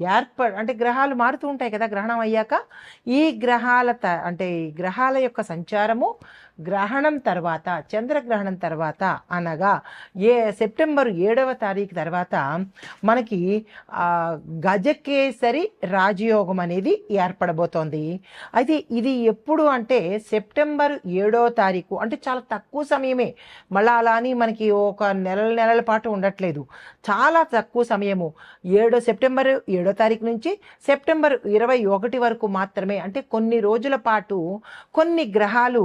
ఏర్ప అంటే గ్రహాలు మారుతూ ఉంటాయి కదా గ్రహణం అయ్యాక ఈ గ్రహాల త అంటే ఈ గ్రహాల యొక్క సంచారము గ్రహణం తర్వాత చంద్రగ్రహణం తర్వాత అనగా ఏ సెప్టెంబర్ ఏడవ తారీఖు తర్వాత మనకి గజకేసరి రాజయోగం అనేది ఏర్పడబోతోంది. అయితే ఇది ఎప్పుడు అంటే సెప్టెంబర్ ఏడో తారీఖు అంటే చాలా తక్కువ సమయమే. మళ్ళీ అలా అని మనకి ఒక నెలల నెలల పాటు ఉండట్లేదు. చాలా తక్కువ సమయము. ఏడో సెప్టెంబర్ ఏడో తారీఖు నుంచి సెప్టెంబర్ ఇరవై ఒకటి వరకు మాత్రమే. అంటే కొన్ని రోజుల పాటు కొన్ని గ్రహాలు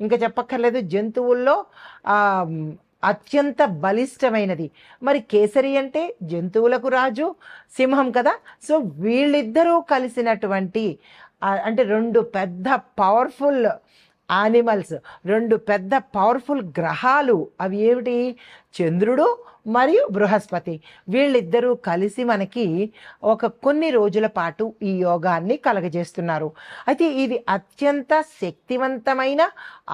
ఇంకా చెప్పక్కర్లేదు జంతువుల్లో అత్యంత బలిష్టమైనది. మరి కేసరి అంటే జంతువులకు రాజు సింహం కదా? సో వీళ్ళిద్దరూ కలిసినటువంటి అంటే రెండు పెద్ద పవర్ఫుల్ యానిమల్స్ రెండు పెద్ద పవర్ఫుల్ గ్రహాలు. అవి ఏమిటి? చంద్రుడు మరియు బృహస్పతి. వీళ్ళిద్దరూ కలిసి మనకి ఒక కొన్ని రోజుల పాటు ఈ యోగాన్ని కలగజేస్తున్నారు. అయితే ఇది అత్యంత శక్తివంతమైన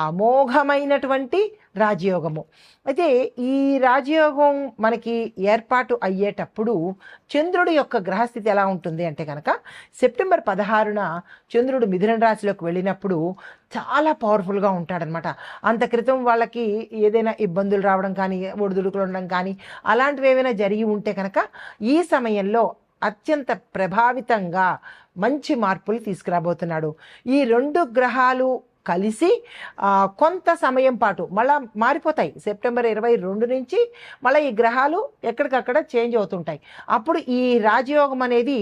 అమోఘమైనటువంటి రాజయోగము. అయితే ఈ రాజయోగం మనకి ఏర్పాటు అయ్యేటప్పుడు చంద్రుడి యొక్క గ్రహస్థితి ఎలా ఉంటుంది అంటే కనుక సెప్టెంబర్ పదహారున చంద్రుడు మిథున రాశిలోకి వెళ్ళినప్పుడు చాలా పవర్ఫుల్గా ఉంటాడనమాట. అంత క్రితం వాళ్ళకి ఏదైనా ఇబ్బందులు రావడం కానీ ఒడిదుడుకులు ఉండడం కానీ అలాంటివి ఏమైనా జరిగి ఉంటే కనుక ఈ సమయంలో అత్యంత ప్రభావితంగా మంచి మార్పులు తీసుకురాబోతున్నాడు. ఈ రెండు గ్రహాలు కలిసి కొంత సమయం పాటు మళ్ళా మారిపోతాయి. సెప్టెంబర్ ఇరవై రెండు నుంచి మళ్ళీ ఈ గ్రహాలు ఎక్కడికక్కడ చేంజ్ అవుతుంటాయి. అప్పుడు ఈ రాజయోగం అనేది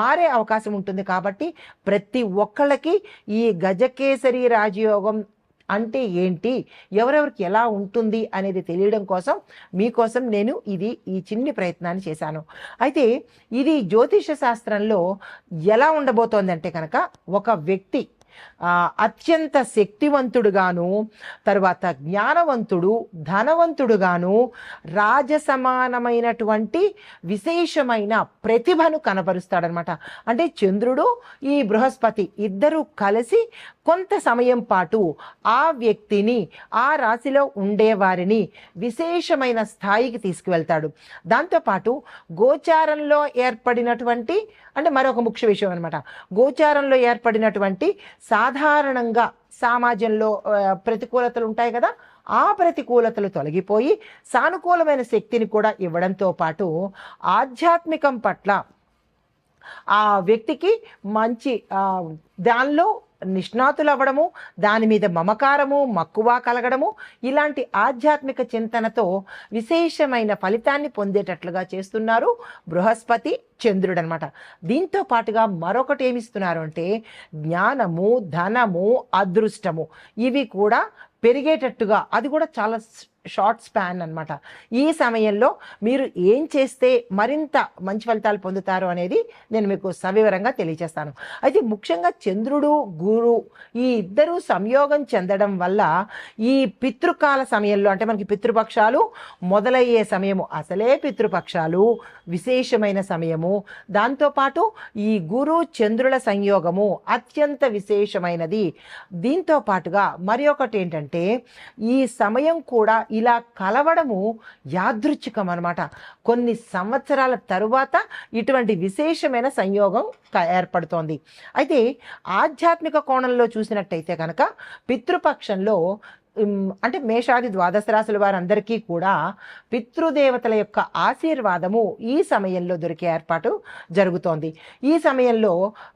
మారే అవకాశం ఉంటుంది కాబట్టి ప్రతి ఒక్కళ్ళకి ఈ గజకేసరి రాజయోగం అంటే ఏంటి? ఎవరెవరికి ఎలా ఉంటుంది అనేది తెలియడం కోసం మీకోసం నేను ఇది ఈ చిన్ని ప్రయత్నాన్ని చేశాను. అయితే ఇది జ్యోతిష శాస్త్రంలో ఎలా ఉండబోతోంది అంటే కనుక ఒక వ్యక్తి అత్యంత శక్తివంతుడుగాను తర్వాత జ్ఞానవంతుడు ధనవంతుడుగాను రాజసమానమైనటువంటి విశేషమైన ప్రతిభను కనబరుస్తాడనమాట. అంటే చంద్రుడు ఈ బృహస్పతి ఇద్దరు కలిసి కొంత సమయం పాటు ఆ వ్యక్తిని ఆ రాశిలో ఉండేవారిని విశేషమైన స్థాయికి తీసుకువెళ్తాడు. దాంతోపాటు గోచారంలో ఏర్పడినటువంటి అంటే మరొక ముఖ్య విషయం అనమాట గోచారంలో ఏర్పడినటువంటి సాధారణంగా సమాజంలో ప్రతికూలతలు ఉంటాయి కదా ఆ ప్రతికూలతలు తొలగిపోయి సానుకూలమైన శక్తిని కూడా ఇవ్వడంతో పాటు ఆధ్యాత్మికం పట్ల ఆ వ్యక్తికి మంచి దానిలో నిష్ణాతులు అవ్వడము దాని మీద మమకారము మక్కువ కలగడము ఇలాంటి ఆధ్యాత్మిక చింతనతో విశేషమైన ఫలితాన్ని పొందేటట్లుగా చేస్తున్నారు బృహస్పతి చంద్రుడు అనమాట దీంతో పాటుగా మరొకటి ఏమిస్తున్నారు అంటే జ్ఞానము ధనము అదృష్టము ఇవి కూడా పెరిగేటట్టుగా అది కూడా చాలా షార్ట్ స్పాన్ అన్నమాట. ఈ సమయంలో మీరు ఏం చేస్తే మరింత మంచి ఫలితాలు పొందుతారు అనేది నేను మీకు సవివరంగా తెలియజేస్తాను. అయితే ముఖ్యంగా చంద్రుడు గురు ఈ ఇద్దరు సంయోగం చెందడం వల్ల ఈ పితృకాల సమయంలో అంటే మనకి పితృపక్షాలు మొదలయ్యే సమయము అసలే పితృపక్షాలు విశేషమైన సమయము. దాంతోపాటు ఈ గురు చంద్రుల సంయోగము అత్యంత విశేషమైనది. దీంతో పాటుగా మరి ఒకటి ఏంటంటే ఈ సమయం కూడా ఇలా కలవడము యాదృచ్ఛికం అనమాట కొన్ని సంవత్సరాల తరువాత ఇటువంటి విశేషమైన సంయోగం క- ఏర్పడుతోంది. అయితే ఆధ్యాత్మిక కోణంలో చూసినట్టయితే కనుక పితృపక్షంలో అంటే మేషాది ద్వాదశ రాశుల వారందరికీ కూడా పితృదేవతల యొక్క ఆశీర్వాదము ఈ సమయంలో దొరికే ఏర్పాటు జరుగుతోంది. ఈ సమయంలో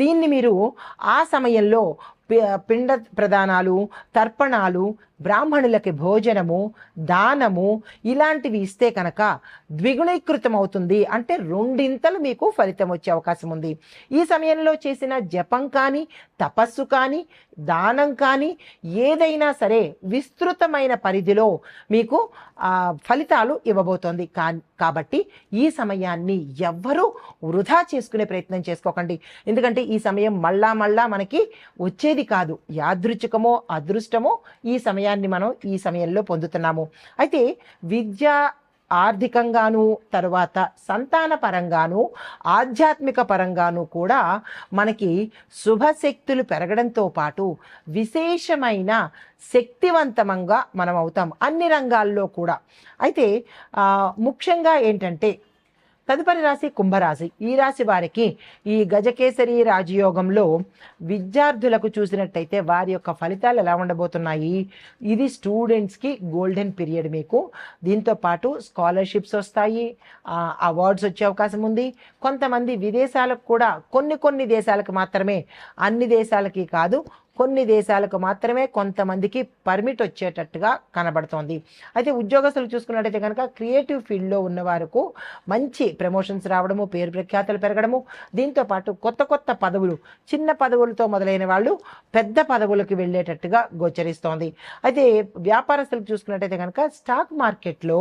దీన్ని మీరు ఆ సమయంలో పిండ ప్రదానాలు తర్పణాలు బ్రాహ్మణులకి భోజనము దానము ఇలాంటివి ఇస్తే కనుక ద్విగుణీకృతం అవుతుంది అంటే రెండింతలు మీకు ఫలితం వచ్చే అవకాశం ఉంది. ఈ సమయంలో చేసిన జపం కానీ తపస్సు కానీ దానం కానీ ఏదైనా సరే విస్తృతమైన పరిధిలో మీకు ఫలితాలు ఇవ్వబోతోంది. కా కాబట్టి ఈ సమయాన్ని ఎవ్వరూ వృధా చేసుకునే ప్రయత్నం చేసుకోకండి. ఎందుకంటే ఈ సమయం మళ్ళా మళ్ళా మనకి వచ్చేది కాదు. యాదృచ్ఛికమో అదృష్టమో ఈ సమయాన్ని మనం ఈ సమయంలో పొందుతున్నాము. అయితే విద్య ఆర్థికంగాను తరువాత సంతాన పరంగాను ఆధ్యాత్మిక పరంగాను కూడా మనకి శుభశక్తులు పెరగడంతో పాటు విశేషమైన శక్తివంతమంగా మనం అవుతాం అన్ని రంగాల్లో కూడా. అయితే ముఖ్యంగా ఏంటంటే తదుపరి రాశి కుంభరాశి. ఈ రాశి వారికి ఈ గజకేసరి రాజయోగంలో విద్యార్థులకు చూసినట్టయితే వారి యొక్క ఫలితాలు ఎలా ఉండబోతున్నాయి? ఇది స్టూడెంట్స్కి గోల్డెన్ పీరియడ్ మీకు. దీంతో పాటు స్కాలర్షిప్స్ వస్తాయి. అవార్డ్స్ వచ్చే అవకాశం ఉంది. కొంతమంది విదేశాలకు కూడా కొన్ని కొన్ని దేశాలకు మాత్రమే అన్ని దేశాలకి కాదు కొన్ని దేశాలకు మాత్రమే కొంతమందికి పర్మిట్ వచ్చేటట్టుగా కనబడుతోంది. అయితే ఉద్యోగస్తులు చూసుకున్నట్టయితే కనుక క్రియేటివ్ ఫీల్డ్లో ఉన్న వారికి మంచి ప్రమోషన్స్ రావడము పేరు ప్రఖ్యాతలు పెరగడము దీంతో పాటు కొత్త కొత్త పదవులు చిన్న పదవులతో మొదలైన వాళ్ళు పెద్ద పదవులకు వెళ్ళేటట్టుగా గోచరిస్తోంది. అయితే వ్యాపారస్తులకు చూసుకున్నట్టయితే కనుక స్టాక్ మార్కెట్లో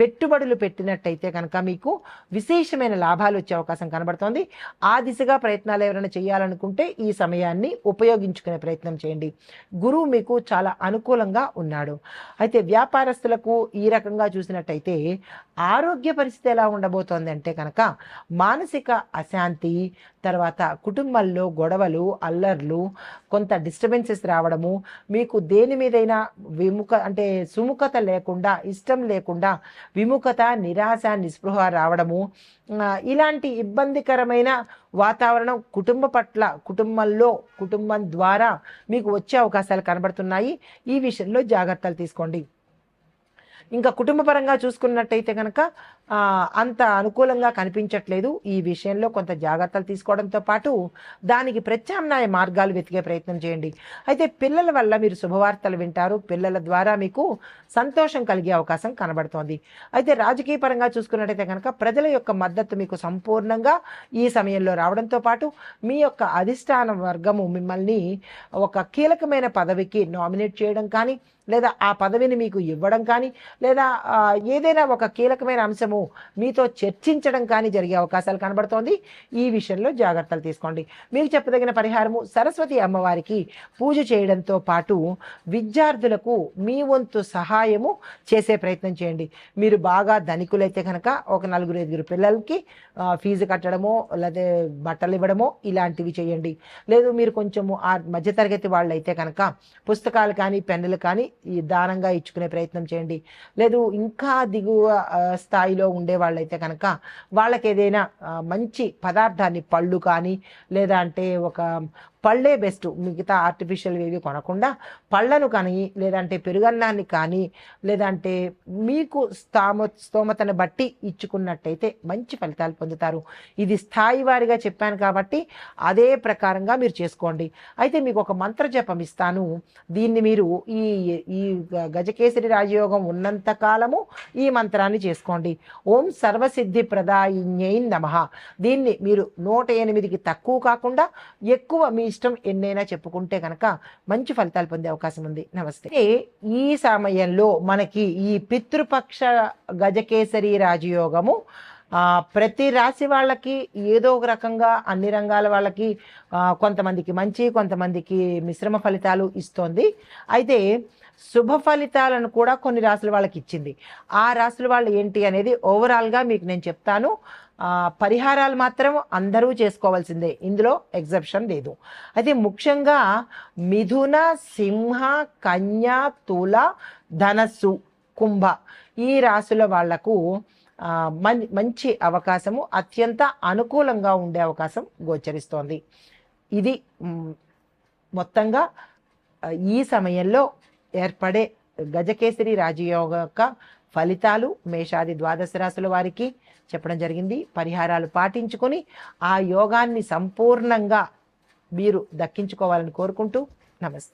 పెట్టుబడులు పెట్టినట్టయితే కనుక మీకు విశేషమైన లాభాలు వచ్చే అవకాశం కనబడుతోంది. ఆ దిశగా ప్రయత్నాలు ఎవరైనా చేయాలనుకుంటే ఈ సమయాన్ని ఉపయోగించుకునే ప్రయత్నం ప్రయత్నం చేయండి. గురువు మీకు చాలా అనుకూలంగా ఉన్నాడు. అయితే వ్యాపారస్తులకు ఈ రకంగా చూసినట్టయితే ఆరోగ్య పరిస్థితి ఎలా ఉండబోతోంది అంటే కనుక మానసిక అశాంతి తర్వాత కుటుంబంలో గొడవలు అల్లర్లు కొంత డిస్టర్బెన్సెస్ రావడము మీకు దేని మీదైనా విముఖ అంటే సుముఖత లేకుండా ఇష్టం లేకుండా విముఖత నిరాశ నిస్పృహ రావడము ఇలాంటి ఇబ్బందికరమైన వాతావరణం కుటుంబ పట్ల కుటుంబంలో కుటుంబం ద్వారా మీకు వచ్చే అవకాశాలు కనబడుతున్నాయి. ఈ విషయంలో జాగ్రత్తలు తీసుకోండి. ఇంకా కుటుంబపరంగా చూసుకున్నట్టయితే కనుక అంత అనుకూలంగా కనిపించట్లేదు ఈ విషయంలో. కొంత జాగ్రత్తలు తీసుకోవడంతో పాటు దానికి ప్రత్యామ్నాయ మార్గాలు వెతికే ప్రయత్నం చేయండి. అయితే పిల్లల వల్ల మీరు శుభవార్తలు వింటారు. పిల్లల ద్వారా మీకు సంతోషం కలిగే అవకాశం కనబడుతోంది. అయితే రాజకీయ పరంగా చూసుకున్నట్టయితే కనుక ప్రజల యొక్క మద్దతు మీకు సంపూర్ణంగా ఈ సమయంలో రావడంతో పాటు మీ యొక్క అధిష్టాన వర్గము మిమ్మల్ని ఒక కీలకమైన పదవికి నామినేట్ చేయడం కానీ లేదా ఆ పదవిని మీకు ఇవ్వడం కానీ లేదా ఏదైనా ఒక కీలకమైన అంశము మీతో చర్చించడం కానీ జరిగే అవకాశాలు కనబడుతోంది. ఈ విషయంలో జాగ్రత్తలు తీసుకోండి. మీకు చెప్పదగిన పరిహారము సరస్వతి అమ్మవారికి పూజ చేయడంతో పాటు విద్యార్థులకు మీ వంతు సహాయము చేసే ప్రయత్నం చేయండి. మీరు బాగా ధనికులైతే కనుక ఒక నలుగురు ఐదుగురు పిల్లలకి ఫీజు కట్టడమో లేదా బట్టలు ఇవ్వడమో ఇలాంటివి చేయండి. లేదు మీరు కొంచెము ఆ మధ్యతరగతి వాళ్ళైతే కనుక పుస్తకాలు కానీ పెన్నులు కానీ ఈ దానంగా ఇచ్చుకునే ప్రయత్నం చేయండి. లేదు ఇంకా దిగువ స్థాయిలో ఉండే వాళ్ళైతే కనుక వాళ్ళకి ఏదైనా మంచి పదార్థాన్ని పళ్ళు కానీ లేదా అంటే ఒక పళ్ళే బెస్ట్ మిగతా ఆర్టిఫిషియల్ ఏవి కొనకుండా పళ్ళను కానీ లేదంటే పెరుగన్నాన్ని కానీ లేదంటే మీకు స్థామ స్తోమతను బట్టి ఇచ్చుకున్నట్టయితే మంచి ఫలితాలు పొందుతారు. ఇది స్థాయి వారిగా చెప్పాను కాబట్టి అదే ప్రకారంగా మీరు చేసుకోండి. అయితే మీకు ఒక మంత్ర జపం ఇస్తాను. దీన్ని మీరు ఈ ఈ గజకేసరి రాజయోగం ఉన్నంత కాలము ఈ మంత్రాన్ని చేసుకోండి. ఓం సర్వసిద్ధి ప్రదాయిన్యై నమ. దీన్ని మీరు నూట ఎనిమిదికి తక్కువ కాకుండా ఎక్కువ మీ ఇష్టం ఎన్నైనా చెప్పుకుంటే కనుక మంచి ఫలితాలు పొందే అవకాశం ఉంది. నమస్తే. ఈ సమయంలో మనకి ఈ పితృపక్ష గజకేసరి రాజయోగము ప్రతి రాశి వాళ్ళకి ఏదో ఒక రకంగా అన్ని రంగాల వాళ్ళకి కొంతమందికి మంచి కొంతమందికి మిశ్రమ ఫలితాలు ఇస్తోంది. అయితే శుభ ఫలితాలను కూడా కొన్ని రాసుల వాళ్ళకి ఇచ్చింది. ఆ రాసుల వాళ్ళు ఏంటి అనేది ఓవరాల్గా మీకు నేను చెప్తాను. పరిహారాలు మాత్రం అందరూ చేసుకోవాల్సిందే. ఇందులో ఎగ్జెప్షన్ లేదు. అయితే ముఖ్యంగా మిథున సింహ కన్య తుల ధనస్సు కుంభ ఈ రాసుల వాళ్ళకు మన్- మంచి అవకాశము అత్యంత అనుకూలంగా ఉండే అవకాశం గోచరిస్తోంది. ఇది మొత్తంగా ఈ సమయంలో ఏర్పడే గజకేసరి రాజయోగ యొక్క ఫలితాలు మేషాది ద్వాదశ రాశుల వారికి చెప్పడం జరిగింది. పరిహారాలు పాటించుకొని ఆ యోగాన్ని సంపూర్ణంగా మీరు దక్కించుకోవాలని కోరుకుంటూ నమస్తే.